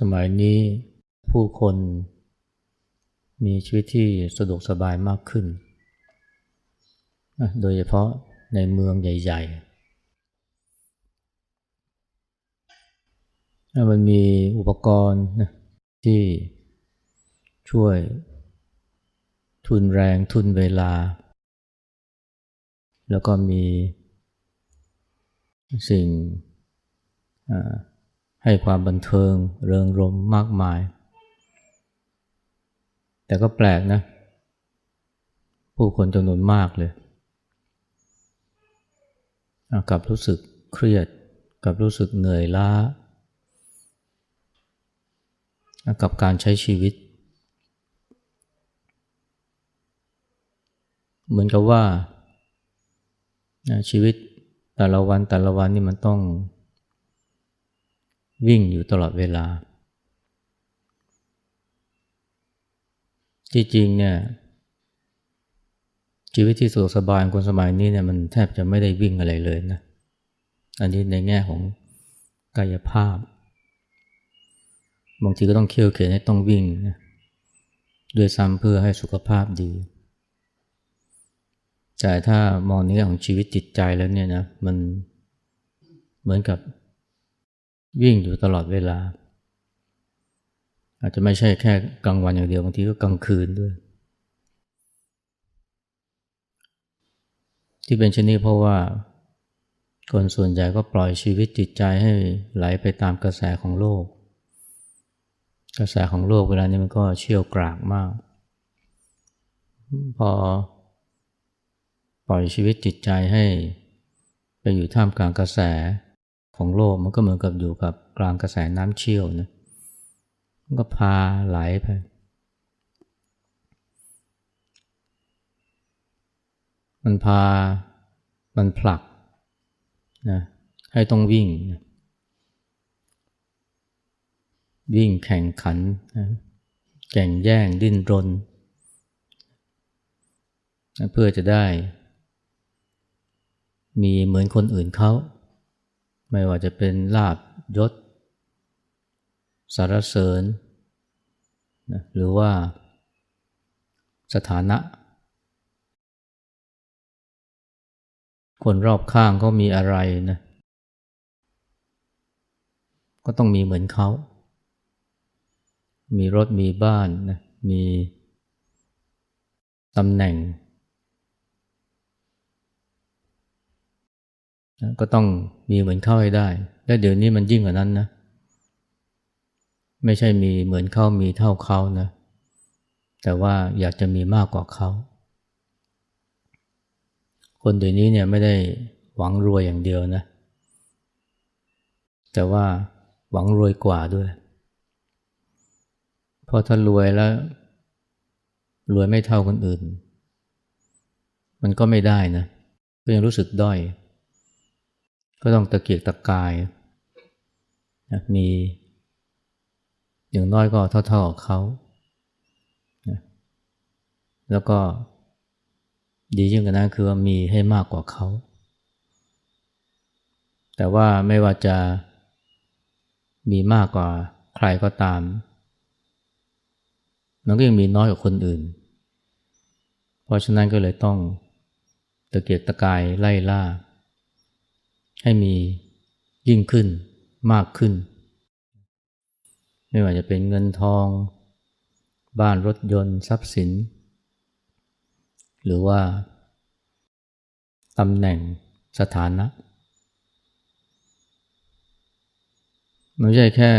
สมัยนี้ผู้คนมีชีวิตที่สะดวกสบายมากขึ้น โดยเฉพาะในเมืองใหญ่ ๆ มันมีอุปกรณ์นะที่ช่วยทุนแรงทุนเวลา แล้วก็มีสิ่ง ให้ความบันเทิงเริงรมมากมาย แต่ก็แปลกนะ ผู้คนจำนวนมากเลยกับรู้สึกเครียด กับรู้สึกเหนื่อยล้า กับการใช้ชีวิต เหมือนกับว่าชีวิตแต่ละวันแต่ละวันนี่มันต้อง วิ่งอยู่ตลอดเวลาจริงๆเนี่ยชีวิตที่สะดวกสบายคนสมัยนี้เนี่ยมันแทบจะไม่ได้วิ่งอะไรเลยนะ อันนี้ในแง่ของกายภาพ บางทีก็ต้องเคี่ยวเข็นให้ต้องวิ่งนะด้วยซ้ำเพื่อให้สุขภาพดี แต่ถ้ามองในแง่ของชีวิตจิตใจแล้วเนี่ยนะมันเหมือนกับ วิ่งอยู่ตลอดเวลา อาจจะไม่ใช่แค่กลางวันอย่างเดียวบางทีก็กลางคืนด้วย ที่เป็นเช่นนี้เพราะว่า คนส่วนใหญ่ก็ปล่อยชีวิตจิตใจให้ไหลไปตามกระแสของโลก กระแสของโลกเวลานี้มันก็เชี่ยวกรากมาก พอปล่อยชีวิตจิตใจให้ไปอยู่ท่ามกลางกระแส ของโลกมันก็เหมือนกับอยู่กับกลางกระแสน้ำเชี่ยวนะมันก็พาไหลไปมันพามันผลักนะให้ต้องวิ่งนะวิ่งแข่งขันนะแข่งแย่งดิ้นรนนะเพื่อจะได้ มีเหมือนคนอื่นเขา ไม่ว่าจะเป็นลาบยศ สารเสริญนะหรือว่าสถานะ คนรอบข้างเขามีอะไรนะก็ต้องมีเหมือนเขา มีรถมีบ้านนะมีตำแหน่ง ก็ต้องมีเหมือนเข้าให้ได้ และเดี๋ยวนี้มันยิ่งกว่านั้นนะ ไม่ใช่มีเหมือนเข้ามีเท่าเขานะ แต่ว่าอยากจะมีมากกว่าเขา คนเดี๋ยวนี้เนี่ยไม่ได้หวังรวยอย่างเดียวนะ แต่ว่าหวังรวยกว่าด้วย เพราะถ้ารวยแล้ว รวยไม่เท่าคนอื่น มันก็ไม่ได้นะก็ยังรู้สึกด้อย ก็ต้องตะเกียกตะกายนะมี อย่างน้อยก็เท่าๆกับเขานะแล้วก็ดียิ่งกว่านั้นคือว่ามีให้มากกว่าเขา แต่ว่าไม่ว่าจะมีมากกว่าใครก็ตาม มันก็ยังมีน้อยกว่าคนอื่น เพราะฉะนั้นก็เลยต้องตะเกียกตะกายไล่ล่า ให้มียิ่งขึ้นมากขึ้น ไม่ว่าจะเป็นเงินทอง บ้านรถยนต์ทรัพย์สิน หรือว่าตำแหน่งสถานะไม่ใช่แค่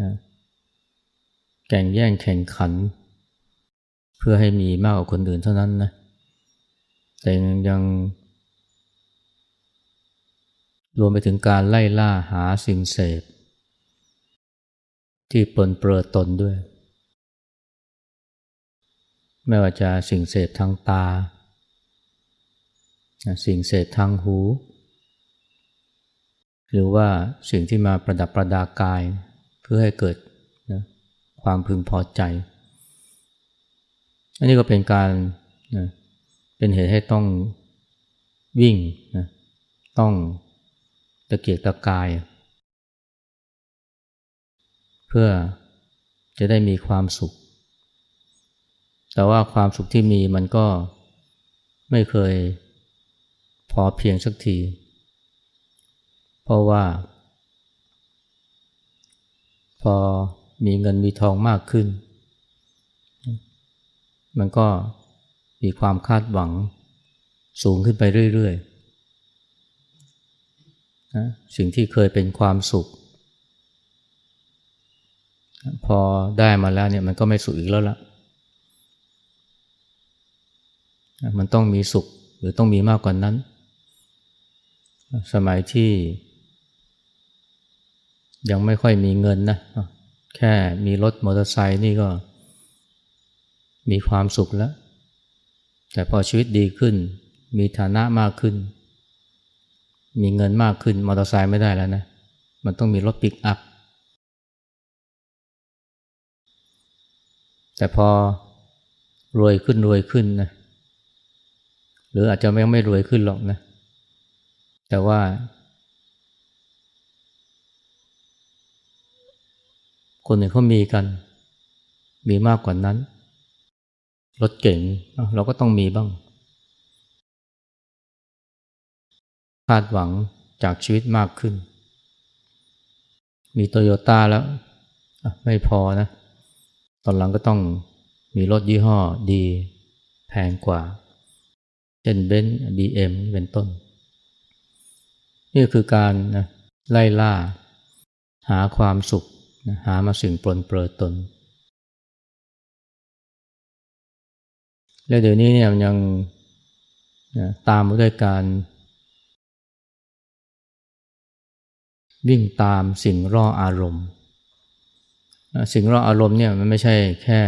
นะแข่งแย่งแข่งขัน เพื่อให้มีมากกว่าคนอื่นเท่านั้นนะแต่ยัง รวมไปถึงการไล่ล่าหาสิ่งเสพ ที่ปนเปื้อตนด้วย ไม่ว่าจะสิ่งเสพทางตา สิ่งเสพทางหู หรือว่าสิ่งที่มาประดับประดากาย เพื่อให้เกิดนะความพึงพอใจ อันนี้ก็เป็นการนะเป็นเหตุให้ต้องวิ่งนะต้อง ตะเกียกตะกาย เพื่อจะได้มีความสุข แต่ว่าความสุขที่มีมันก็ไม่เคยพอเพียงสักที เพราะว่า พอมีเงินมีทองมากขึ้น มันก็มีความคาดหวังสูงขึ้นไปเรื่อยๆ นะสิ่งที่เคยเป็นความสุข พอได้มาแล้วเนี่ยมันก็ไม่สุขอีกแล้วละมันต้องมีสุขหรือต้องมีมากกว่านั้น สมัยที่ ยังไม่ค่อยมีเงินนะ แค่มีรถมอเตอร์ไซค์นี่ก็มีความสุขแล้ว แต่พอชีวิตดีขึ้น มีฐานะมากขึ้น มีเงินมากขึ้นมอเตอร์ไซค์ไม่ได้แล้วนะ มันต้องมีรถปิกอัพ แต่พอรวยขึ้นรวยขึ้นนะหรืออาจจะไม่ไม่รวยขึ้นหรอกนะ แต่ว่า คนอื่นเขามีกัน มีมากกว่านั้น รถเก่งเราก็ต้องมีบ้าง คาดหวังจากชีวิตมากขึ้น มีโตโยต้าแล้วไม่พอนะ ตอนหลังก็ต้องมีรถยี่ห้อดีแพงกว่า เช่นเบนซ์บีเอ็มเป็นต้น นี่คือการนะไล่ล่า หาความสุขหามาสิ่งปลนเปลือตน และเดี๋ยวนี้เนี่ยมันยังตามมาด้วยการ วิ่งตามสิ่งร่ออารมณ์ สิ่งร่ออารมณ์เนี่ยมันไม่ใช่แค่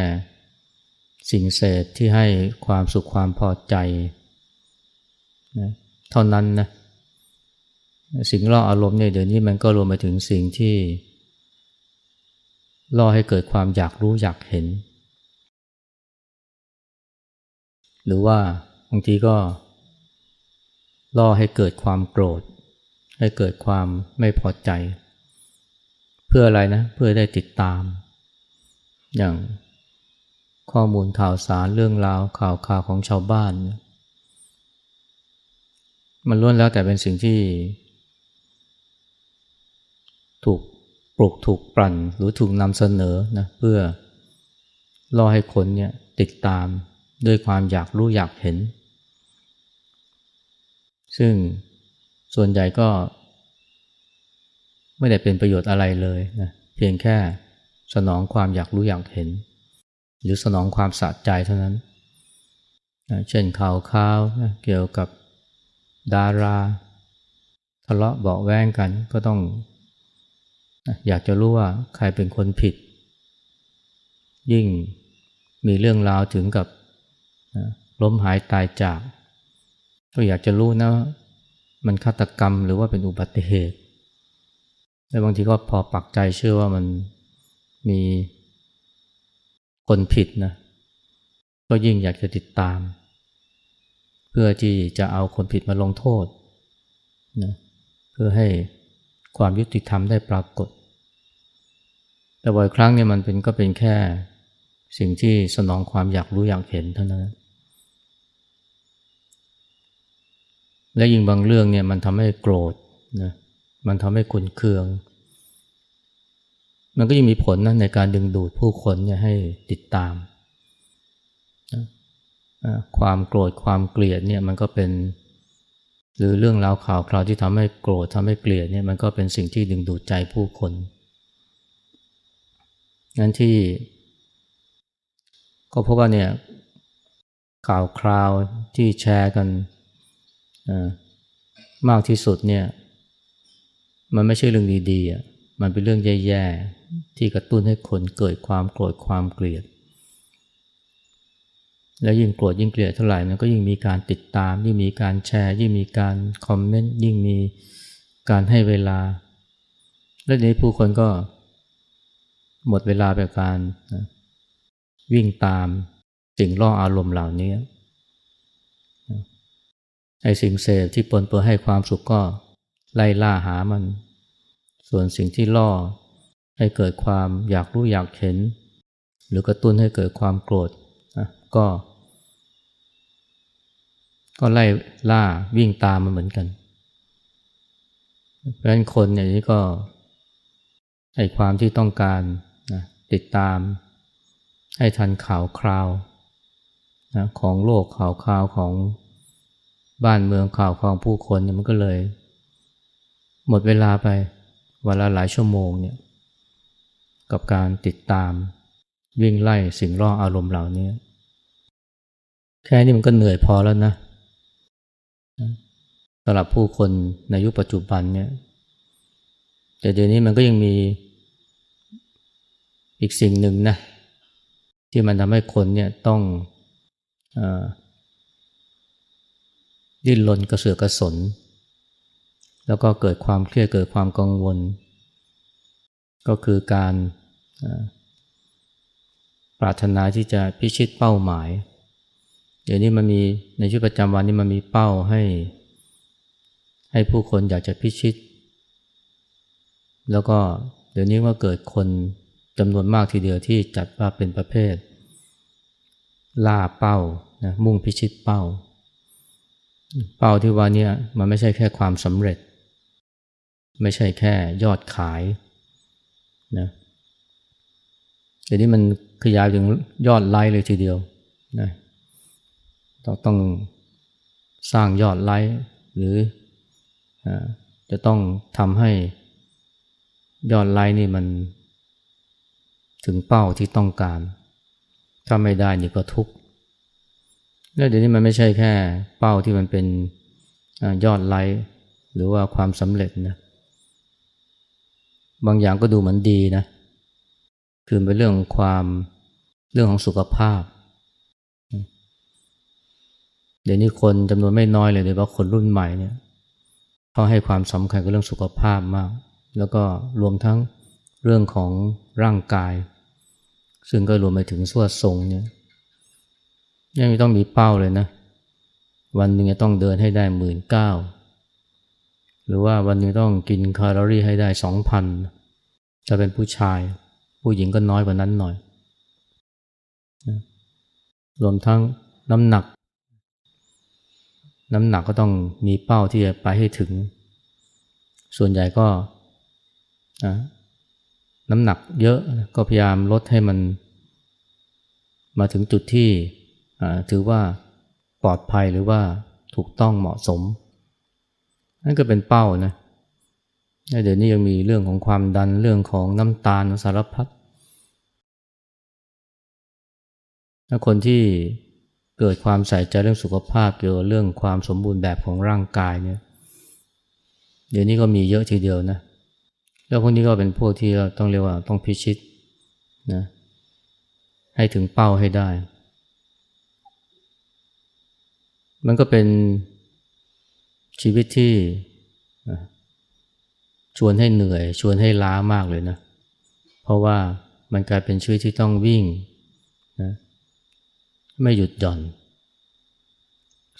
สิ่งเสพที่ให้ความสุขความพอใจนะเท่านั้นนะสิ่งล่ออารมณ์เนี่ยเดี๋ยวนี้มันก็รวมไปถึงสิ่งที่ล่อให้เกิดความอยากรู้อยากเห็น หรือว่าบางทีก็ล่อให้เกิดความโกรธ ให้เกิดความไม่พอใจ เพื่ออะไรนะ เพื่อได้ติดตาม อย่างข้อมูลข่าวสารเรื่องราวข่าวข่าวของชาวบ้าน มันล้วนแล้วแต่เป็นสิ่งที่ ถูกปลุกถูกปลั่นหรือถูกนำเสนอนะเพื่อล่อให้คนเนี่ยติดตามด้วยความอยากรู้อยากเห็น ซึ่ง ส่วนใหญ่ก็ ไม่ได้เป็นประโยชน์อะไรเลยนะเพียงแค่สนองความอยากรู้อยากเห็น หรือสนองความสะใจเท่านั้นนะเช่นข่าวข่าวนะเกี่ยวกับดาราทะเลาะเบาแวงกันก็ต้องอยากจะรู้ว่าใครเป็นคนผิด ยิ่งมีเรื่องราวถึงกับล้มหายตายจาก ก็อยากจะรู้นะ มันฆาตกรรมหรือว่าเป็นอุบัติเหตุ แลวบางทีก็พอปักใจเชื่อว่ามันมีคนผิดนะ ก็ยิ่งอยากจะติดตาม เพื่อที่จะเอาคนผิดมาลงโทษนะเพื่อให้ความยุติธรรมได้ปรากฏ แต่บ่อยครั้งเนี่ยมันเป็นก็เป็นแค่สิ่งที่สนองความอยากรู้อยากเห็นเท่านั้น และยิ่งบางเรื่องเนี่ยมันทำให้โกรธนะมันทำให้ขุนเคือง มันก็ยังมีผลนะในการดึงดูดผู้คนเนี่ยให้ติดตามนะความโกรธความเกลียดเนี่ยมันก็เป็น หรือเรื่องราวข่าวคราวที่ทำให้โกรธทำให้เกลียดเนี่ยมันก็เป็นสิ่งที่ดึงดูดใจผู้คนงั้นที่ ก็เพราะว่าเนี่ยข่าวคราวที่แชร์กัน มากที่สุดเนี่ย มันไม่ใช่เรื่องดีๆมันเป็นเรื่องแย่ๆที่กระตุ้นให้คนเกิดความโกรธความเกลียด แล้วยิ่งโกรธยิ่งเกลียดเท่าไหร่มันก็ยิ่งมีการติดตาม ยิ่งมีการแชร์ ยิ่งมีการคอมเมนต์ยิ่งมีการให้เวลา และในี้ผู้คนก็หมดเวลาไปการนวิ่งตามสิ่งล่ออารมณ์เหล่านี้ ไอ้สิ่งเสพที่ปนเปื้อให้ความสุขก็ไล่ล่าหามัน ส่วนสิ่งที่ล่อ ให้เกิดความอยากรู้อยากเห็น หรือกระตุ้นให้เกิดความโกรธนะก็ ก็ไล่ล่าวิ่งตามมันเหมือนกัน เพราะฉะนั้นคนเนี่ยนี่ก็ไอความที่ต้องการนะติดตาม ให้ทันข่าวคราวนะของโลกข่าวคราวของ บ้านเมืองข่าวของผู้คนเนี่ยมันก็เลย หมดเวลาไปวันละหลายชั่วโมงเนี่ยกับการติดตาม วิ่งไล่สิ่งร่ออารมณ์เหล่านี้ แค่นี้มันก็เหนื่อยพอแล้วนะสำหรับผู้คนในยุคปัจจุบันเนี่ยแต่เดี๋ยวนี้มันก็ยังมีอีกสิ่งหนึ่งนะที่มันทำให้คนเนี่ยต้องอ ดิ้นรนกระเสือกกระสน แล้วก็เกิดความเครียดเกิดความกังวล ก็คือการปรารถนาที่จะพิชิตเป้าหมาย เดี๋ยวนี้มันมีในชีวิตประจำวันนี้มันมีเป้าให้ ให้ผู้คนอยากจะพิชิต แล้วก็เดี๋ยวนี้ว่าเกิดคนจำนวนมากทีเดียวที่จัดว่าเป็นประเภท ล่าเป้านะมุ่งพิชิตเป้า เป้าที่ว่านี้มันไม่ใช่แค่ความสำเร็จ ไม่ใช่แค่ยอดขายนะเดี๋ยวนี้มันขยายถึงยอดไลค์เลยทีเดียวนะต้องต้องสร้างยอดไลค์หรืออจะต้องทำให้ยอดไลค์นี่มันถึงเป้าที่ต้องการ ถ้าไม่ได้นี่ก็ทุกข์ แล้วเดี๋ยวนี้มันไม่ใช่แค่เป้าที่มันเป็นยอดไลค์หรือว่าความสำเร็จนะ บางอย่างก็ดูเหมือนดีนะ คือเป็นเรื่องความเรื่องของสุขภาพ เดี๋ยวนี้คนจำนวนไม่น้อยเลยโดยเฉพาะคนรุ่นใหม่เนี่ยเขาให้ความสำคัญกับเรื่องสุขภาพมาก แล้วก็รวมทั้งเรื่องของร่างกาย ซึ่งก็รวมไปถึงส่วดทรงเนี่ย ยังม่ต้องมีเป้าเลยนะ วันหนึ่งจะต้องเดินให้ได้หมื่นเก้าหรือว่าวันหนึ่งต้องกินแคลอรี่ให้ได้สองพันจะเป็นผู้ชาย ผู้หญิงก็น้อยกว่านั้นหน่อย รวมทั้งน้ำหนัก น้ำหนักก็ต้องมีเป้าที่จะไปให้ถึง ส่วนใหญ่ก็น้ำหนักเยอะก็พยายามลดให้มัน มาถึงจุดที่ ถือว่าปลอดภัยหรือว่าถูกต้องเหมาะสม นั่นก็เป็นเป้านะเดี๋ยวนี้ยังมีเรื่องของความดันเรื่องของน้ำตาลสารพัดคนที่เกิดความใส่ใจเรื่องสุขภาพเกี่ยวกับเรื่องความสมบูรณ์แบบของร่างกายเนี่ยเดี๋ยวนี้ก็มีเยอะทีเดียวนะแล้วพวกนี้ก็เป็นพวกที่เราต้องเรียกว่าต้องพิชิตนะให้ถึงเป้าให้ได้ มันก็เป็นชีวิตที่ชวนให้เหนื่อย ชวนให้ล้ามากเลยนะ เพราะว่ามันกลายเป็นชีวิตที่ต้องวิ่งนะไม่หยุดหย่อน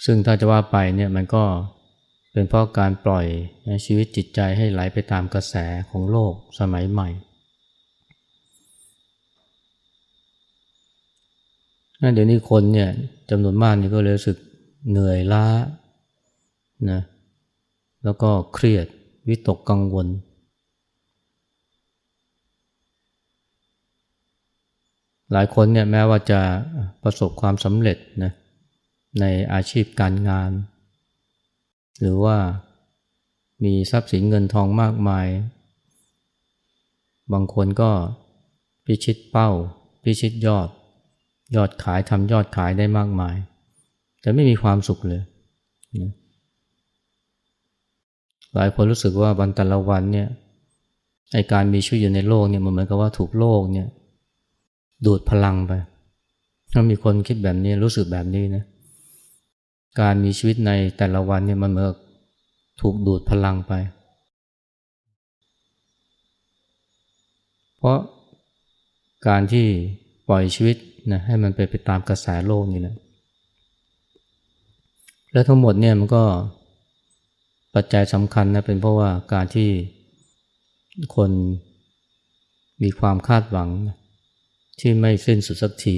ซึ่งถ้าจะว่าไปเนี่ยมันก็เป็นเพราะการปล่อยชีวิตจิตใจให้ไหลไปตามกระแสของโลกสมัยใหม่ เดี๋ยวนี้คนเนี่ยจำนวนมากนี่ก็เลยรู้สึก เหนื่อยล้านะแล้วก็เครียดวิตกกังวล หลายคนเนี่ยแม้ว่าจะประสบความสำเร็จนะในอาชีพการงาน หรือว่ามีทรัพย์สินเงินทองมากมาย บางคนก็พิชิตเป้า พิชิตยอด ยอดขายทำยอดขายได้มากมาย แต่ไม่มีความสุขเลยนะหลายคนรู้สึกว่าวันแต่ละวันเนี่ยไอการมีชีวิตอยู่ในโลกเนี่ยมันเหมือนกับว่าถูกโลกเนี่ย ดูดพลังไป ถ้ามีคนคิดแบบนี้รู้สึกแบบนี้นะการมีชีวิตในแต่ละวันเนี่ยมันเหมือนถูกดูดพลังไป เพราะการที่ปล่อยชีวิตนะให้มันไปไปตามกระแสโลกนี่แหละ แล้วทั้งหมดเนี่ยมันก็ปัจจัยสำคัญนะเป็นเพราะว่าการที่คนมีความคาดหวังที่ไม่สิ้นสุดสักที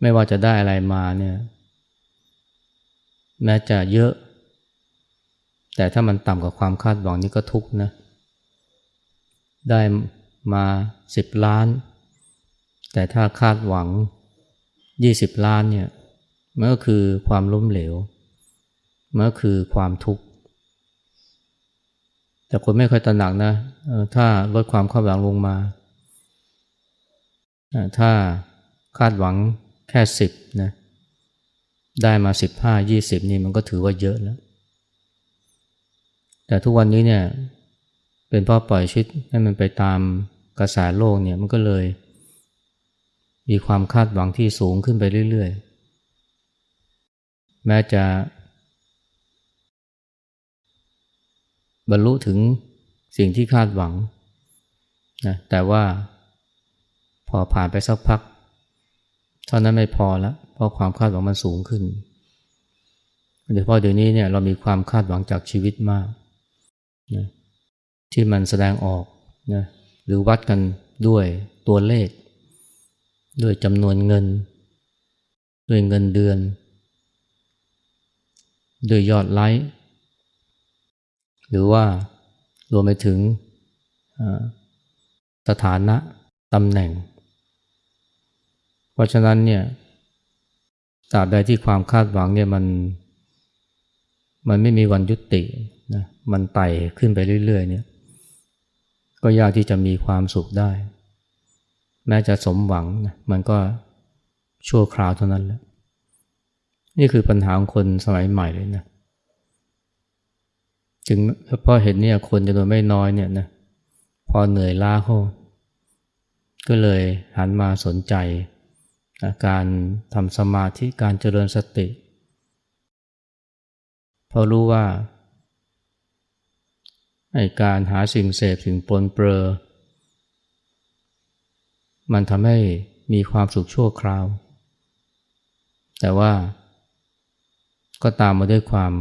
ไม่ว่าจะได้อะไรมาเนี่ยแม้จะเยอะ แต่ถ้ามันต่ำกว่าความคาดหวังนี่ก็ทุกข์นะ ได้มาสิบล้าน แต่ถ้าคาดหวังยี่สิบล้านเนี่ย มันก็คือความล้มเหลว มันก็คือความทุกข์ แต่คนไม่ค่อยตระหนักนะ ถ้าลดความคาดหวังลงมา ถ้าคาดหวังแค่สิบนะ ได้มาสิบห้ายี่สิบนี่มันก็ถือว่าเยอะแล้ว แต่ทุกวันนี้เนี่ย เป็นเพราะปล่อยชีวิตให้มันไปตามกระแสโลกเนี่ย มันก็เลย มีความคาดหวังที่สูงขึ้นไปเรื่อยๆ แม้จะบรรลุถึงสิ่งที่คาดหวังนะแต่ว่าพอผ่านไปสักพัก เท่านั้นไม่พอแล้วเพราะความคาดหวังมันสูงขึ้นโดยเฉพาะเดี๋ยวนี้เนี่ยเรามีความคาดหวังจากชีวิตมากนะที่มันแสดงออกนะหรือวัดกันด้วยตัวเลข ด้วยจำนวนเงิน ด้วยเงินเดือน ด้วยยอดไลค์หรือว่ารวมไปถึงสถานะตำแหน่ง เพราะฉะนั้นเนี่ยตราบใดที่ความคาดหวังเนี่ยมันมันไม่มีวันยุตินะมันไต่ขึ้นไปเรื่อยๆเนี่ยก็ยากที่จะมีความสุขได้ แม้จะสมหวังนะมันก็ชั่วคราวเท่านั้นแหละ นี่คือปัญหาของคนสมัยใหม่เลยนะจึงเพราะเห็นเนี่ยคนจำนวนไม่น้อยเนี่ยนะพอเหนื่อยล้าเขาก็เลยหันมาสนใจการทำสมาธิการเจริญสติเพราะรู้ว่าไอการหาสิ่งเสพสิ่งปนเปลือมันทำให้มีความสุขชั่วคราว แต่ว่า ก็ตามมาด้วยความ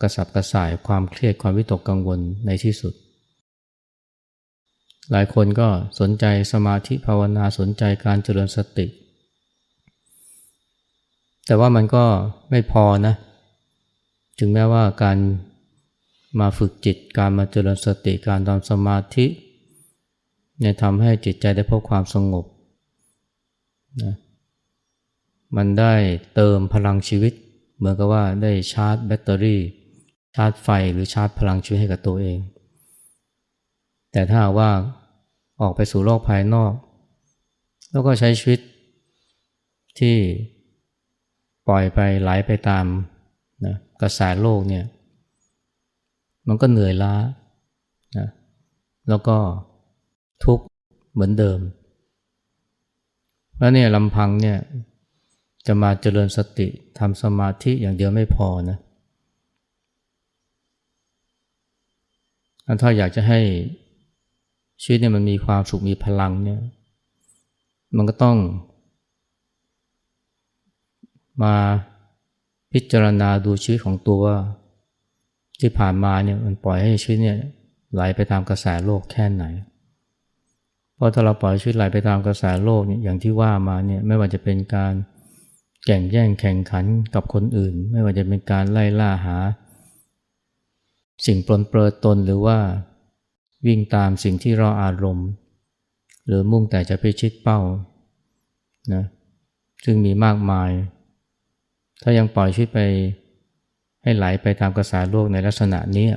กระสับกระส่ายความเครียดความวิตกกังวลในที่สุด หลายคนก็สนใจสมาธิภาวนาสนใจการเจริญสติ แต่ว่ามันก็ไม่พอนะ ถึงแม้ว่าการมาฝึกจิตการมาเจริญสติการทำสมาธิเนี่ยทำให้จิตใจได้พบความสงบนะมันได้เติมพลังชีวิต มือนกับว่าได้ชาร์จแบตเตอรี่ ชาร์จไฟหรือชาร์จพลังชีวิตให้กับตัวเอง แต่ถ้าว่าออกไปสู่โลกภายนอก แล้วก็ใช้ชีวิตที่ปล่อยไปไหลไปตามนะกระแสโลกเนี่ย มันก็เหนื่อยล้านะแล้วก็ทุกข์เหมือนเดิม แล้วเนี่ยลำพังเนี่ย จะมาเจริญสติทำสมาธิอย่างเดียวไม่พอนะถ้าอยากจะให้ชีวิตเนี่ยมันมีความสุขมีพลังเนี่ย มันก็ต้อง มาพิจารณาดูชีวิตของตัวว่าที่ผ่านมาเนี่ยมันปล่อยให้ชีวิตเนี่ยไหลไปตามกระแสโลกแค่ไหน เพราะถ้าเราปล่อยชีวิตไหลไปตามกระแสโลกเนี่ยอย่างที่ว่ามาเนี่ยไม่ว่าจะเป็นการ แข่งแย่งแข่งขันกับคนอื่น ไม่ว่าจะเป็นการไล่ล่าหา สิ่งปลนเปลือตนหรือว่าวิ่งตามสิ่งที่รออารมณ์ หรือมุ่งแต่จะไปชิดเป้านะซึ่งมีมากมาย ถ้ายังปล่อยชีวิตไปให้ไหลไปตามกระแสโลกในลักษณะนี้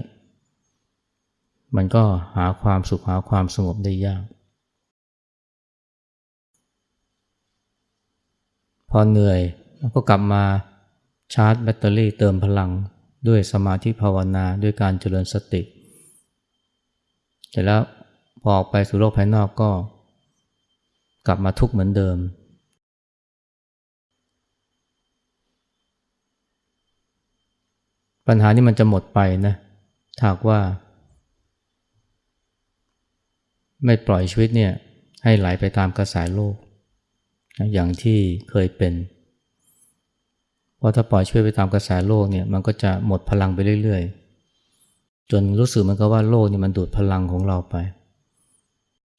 มันก็หาความสุขหาความสงบได้ยาก พอเหนื่อยก็กลับมาชาร์จแบตเตอรี่เติมพลังด้วยสมาธิภาวนาด้วยการเจริญสติเสร็จแล้วพอออกไปสู่โลกภายนอกก็กลับมาทุกข์เหมือนเดิม ปัญหานี้มันจะหมดไปนะถ้าว่า ไม่ปล่อยชีวิตเนี่ยให้ไหลไปตามกระแสโลก อย่างที่เคยเป็น เพราะถ้าปล่อยช่วยไปตามกระแสโลกเนี่ยมันก็จะหมดพลังไปเรื่อยๆ จนรู้สึกมันก็ว่าโลกนี่มันดูดพลังของเราไป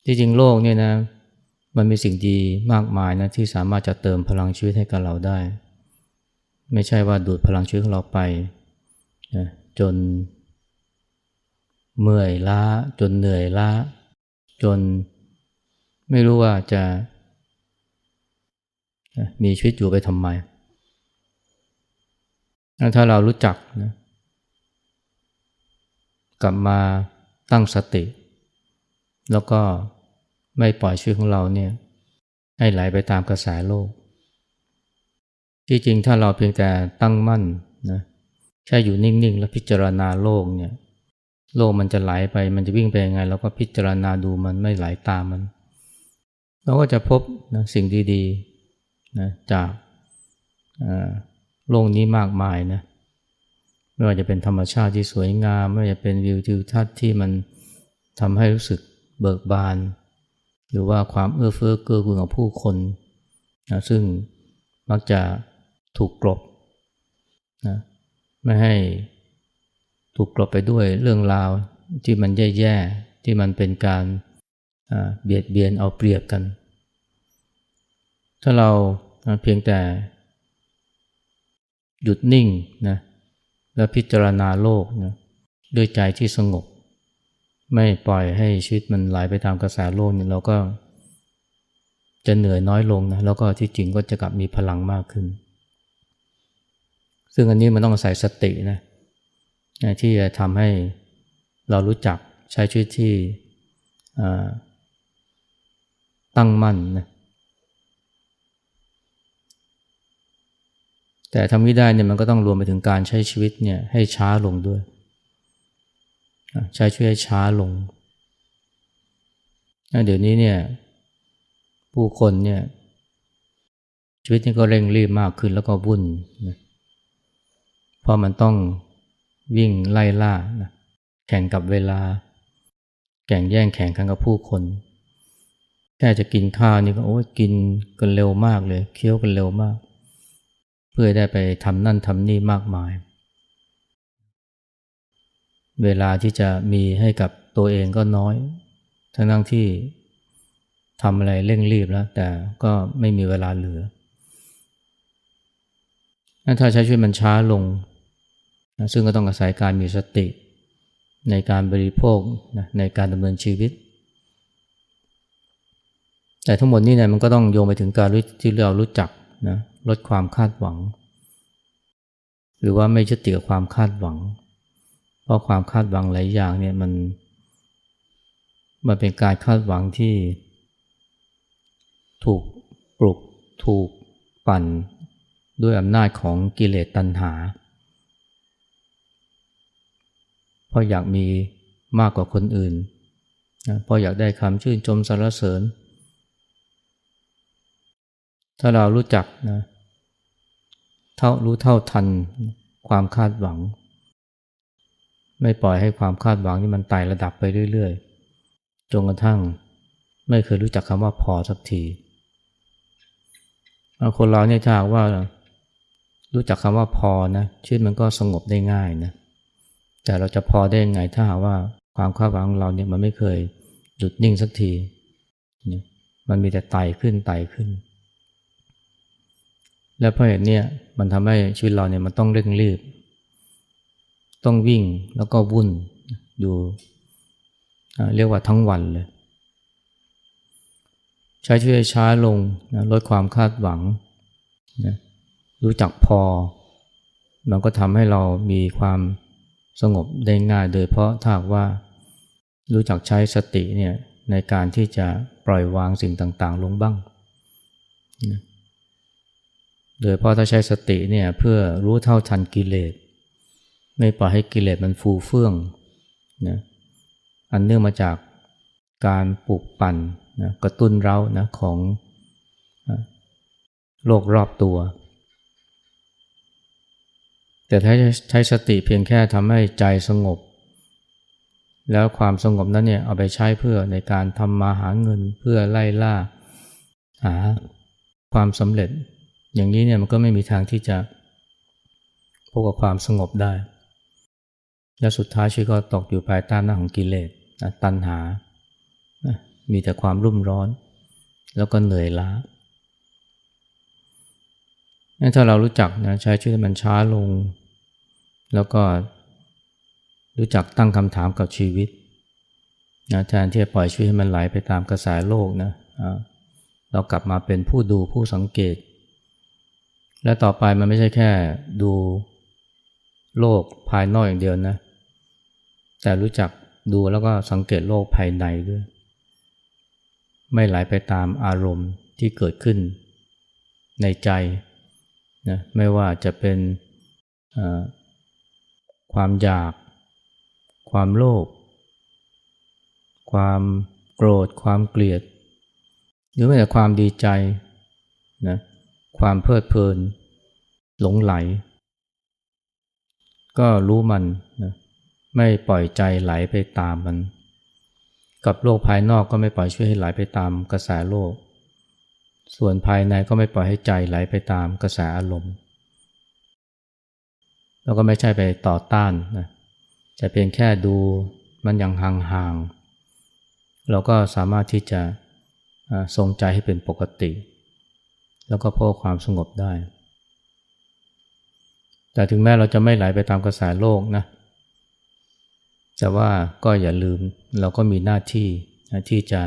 ที่จริงโลกเนี่ยนะมันมีสิ่งดีมากมายนะที่สามารถจะเติมพลังชีวิตให้กับเราได้ ไม่ใช่ว่าดูดพลังชีวิตของเราไปนะจนเมื่อยล้าจนเหนื่อยล้า จนไม่รู้ว่าจะ มีชีวิตอยู่ไปทำไม ถ้าเรารู้จักนะกลับมาตั้งสติ แล้วก็ไม่ปล่อยชีวิตของเราเนี่ยให้ไหลไปตามกระแสโลก ที่จริงถ้าเราเพียงแต่ตั้งมั่นนะแค่อยู่นิ่งๆ แล้วพิจารณาโลกเนี่ยโลกมันจะไหลไปมันจะวิ่งไปยังไงเราก็พิจารณาดูมันไม่ไหลาตามมัน เราก็จะพบนะสิ่งดีๆ นะจากโลกนี้มากมายนะไม่ว่าจะเป็นธรรมชาติที่สวยงาม ไม่ว่าจะเป็นวิวทิวทัศน์ที่มันทำให้รู้สึกเบิกบาน หรือว่าความเอื้อเฟื้อเกื้อกูลของผู้คนนะซึ่งมักจะถูกกลบนะไม่ให้ถูกกลบไปด้วยเรื่องราวที่มันแย่ๆที่มันเป็นการเบียดเบียนเอาเปรียบกัน ถ้าเรา เพียงแต่ หยุดนิ่งนะแล้วพิจารณาโลกนะด้วยใจที่สงบ ไม่ปล่อยให้ชีวิตมันไหลไปตามกระแสโลกเนี่ยเราก็ จะเหนื่อยน้อยลงนะแล้วก็ที่จริงก็จะกลับมีพลังมากขึ้น ซึ่งอันนี้มันต้องอาศัยสตินะที่จะทำให้เรารู้จักใช้ชีวิตที่ตั้งมั่นนะ แต่ทำไม่ได้เนี่ยมันก็ต้องรวมไปถึงการใช้ชีวิตเนี่ยให้ช้าลงด้วย ใช้ชีวิตให้ช้าลง เดี๋ยวนี้เนี่ยผู้คนเนี่ยชีวิตนี่ก็เร่งรีบมากขึ้นแล้วก็วุ่นนะเพราะมันต้องวิ่งไล่ล่านะแข่งกับเวลา แข่งแย่งแข่งขันกับผู้คน แค่จะกินข้าวนี่ก็โอ้ยกินกันเร็วมากเลย เคี้ยวกันเร็วมาก พื่อได้ไปทำนั่นทำนี่มากมาย เวลาที่จะมีให้กับตัวเองก็น้อย ทั้งนั่งที่ทำอะไรเร่งรีบแล้ว แต่ก็ไม่มีเวลาเหลือ ถ้าใช้ชีวิตมันช้าลง ซึ่งก็ต้องอาศัยการมีสติ ในการบริโภคในการดำเนินชีวิต แต่ทั้งหมดนี้เนี่ยมันก็ต้องโยงไปถึงการที่เรารู้จัก นะลดความคาดหวัง หรือว่าไม่ยึดติดกับความคาดหวัง เพราะความคาดหวังหลายอย่างเนี่ยมันมันเป็นการคาดหวังที่ ถูกปลุกถูกปั่นด้วยอำนาจของกิเลสตัณหา เพราะอยากมีมากกว่าคนอื่นนะเพราะอยากได้คำชื่นชมสรรเสริญ ถ้าเรารู้จักนะเท่ารู้เท่าทันความคาดหวัง ไม่ปล่อยให้ความคาดหวังนี่มันไต่ระดับไปเรื่อยๆจนกระทั่งไม่เคยรู้จักคำว่าพอสักทีคนเราเนี่ยถ้าว่า รู้จักคำว่าพอนะชีวิตมันก็สงบได้ง่ายนะแต่เราจะพอได้ยังไงถ้าหากว่าความคาดหวังของเราเนี่ยมันไม่เคยหยุดนิ่งสักที มันมีแต่ไต่ขึ้นไต่ขึ้น และเพราะเหตุนี้มันทำให้ชีวิตเราเนี่ยมันต้องเร่งรีบ ต้องวิ่งแล้วก็วุ่นอยู่เรียกว่าทั้งวันเลย ใช้ชีวิตช้าลงนะลดความคาดหวังนะรู้จักพอ มันก็ทำให้เรามีความสงบได้ง่าย โดยเพราะถ้าว่ารู้จักใช้สติเนี่ยในการที่จะปล่อยวางสิ่งต่างๆ ลงบ้างนะ โดยเพราะถ้าใช้สติเนี่ยเพื่อรู้เท่าทันกิเลส ไม่ปล่อยให้กิเลสมันฟูเฟื่องนะอันเนื่องมาจากการปลูกปั่นนะกระตุ้นเรานะของโลกรอบตัว แต่ถ้าใช้สติเพียงแค่ทำให้ใจสงบ แล้วความสงบนั้นเนี่ยเอาไปใช้เพื่อในการทำมาหาเงินเพื่อไล่ล่าหาความสำเร็จ อย่างนี้เนี่ยมันก็ไม่มีทางที่จะพบกับความสงบได้ และสุดท้ายชีวิตก็ตกอยู่ภายใต้หน้าของกิเลสตัณหา มีแต่ความรุ่มร้อน แล้วก็เหนื่อยล้าถ้าเรารู้จักนะใช้ชีวิตให้มันช้าลง แล้วก็รู้จักตั้งคำถามกับชีวิตนะแทนที่จะปล่อยชีวิตให้มันไหลไปตามกระแสโลกนะเรากลับมาเป็นผู้ดูผู้สังเกต และต่อไปมันไม่ใช่แค่ดูโลกภายนอกอย่างเดียวนะ แต่รู้จักดูแล้วก็สังเกตโลกภายในด้วย ไม่ไหลไปตามอารมณ์ที่เกิดขึ้นในใจนะไม่ว่าจะเป็นความอยาก ความโลภความโกรธ ความเกลียด หรือแม้แต่ความดีใจนะ ความเพลิดเพลิน หลงไหล ก็รู้มันนะไม่ปล่อยใจไหลไปตามมัน กับโลกภายนอกก็ไม่ปล่อยช่วยให้ไหลไปตามกระแสโลก ส่วนภายในก็ไม่ปล่อยให้ใจไหลไปตามกระแสอารมณ์ แล้วก็ไม่ใช่ไปต่อต้านนะแต่เพียงแค่ดูมันอย่างห่างๆเราก็สามารถที่จะทรงใจให้เป็นปกติ แล้วก็พบความสงบได้ แต่ถึงแม้เราจะไม่ไหลไปตามกระแสโลกนะ แต่ว่าก็อย่าลืมเราก็มีหน้าที่ที่จะ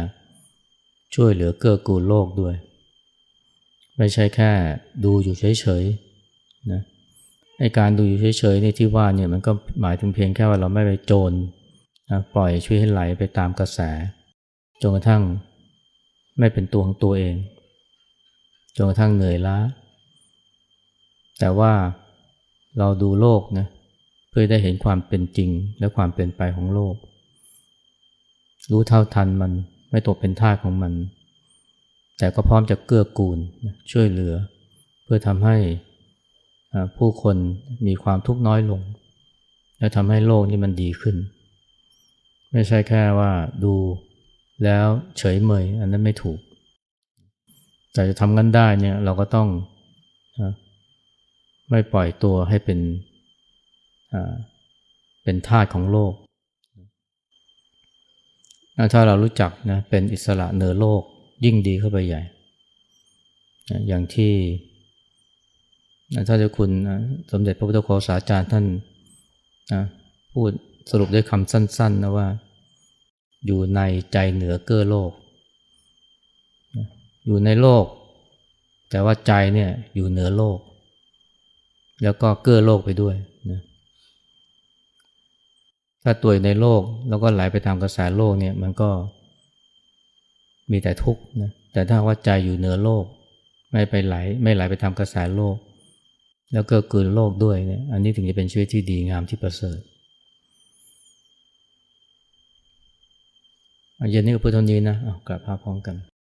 ช่วยเหลือเกื้อกูลโลกด้วย ไม่ใช่แค่ดูอยู่เฉยๆนะไอการดูอยู่เฉยๆนี่ที่ว่าเนี่ยมันก็หมายถึงเพียงแค่ว่าเราไม่ไปโจรนะปล่อยช่วยให้ไหลไปตามกระแสจนกระทั่งไม่เป็นตัวของตัวเอง จนกระทั่งเหนื่อยล้า แต่ว่าเราดูโลกนะเพื่อได้เห็นความเป็นจริงและความเป็นไปของโลก รู้เท่าทันมันไม่ตกเป็นท่าของมัน แต่ก็พร้อมจะเกื้อกูลช่วยเหลือ เพื่อทำให้ผู้คนมีความทุกข์น้อยลง และทำให้โลกนี้มันดีขึ้น ไม่ใช่แค่ว่าดูแล้วเฉยเมย อันนั้นไม่ถูก แต่จะทำกันได้เนี่ยเราก็ต้องไม่ปล่อยตัวให้เป็นเป็นทาสของโลก ถ้าเรารู้จักนะเป็นอิสระเหนือโลกยิ่งดีเข้าไปใหญ่ อย่างที่ท่านเจ้าคุณสมเด็จพระพุทธโฆษาจารย์ท่านพูดสรุปด้วยคำสั้นๆนะว่า อยู่ในใจเหนือเกื้อโลก อยู่ในโลก แต่ว่าใจเนี่ยอยู่เหนือโลก แล้วก็เกื้อโลกไปด้วยนะถ้าตัวในโลกแล้วก็ไหลไปตามกระแสโลกเนี่ยมันก็มีแต่ทุกข์นะแต่ถ้าว่าใจอยู่เหนือโลก ไม่ไปไหล ไม่ไหลไปทำกระแสโลก แล้วก็กืนโลกด้วยเนี่ยอันนี้ถึงจะเป็นชีวิตที่ดีงามที่ประเสริฐเย็นนี้ก็พูดเท่านี้นะกลับพาพพร้อมกัน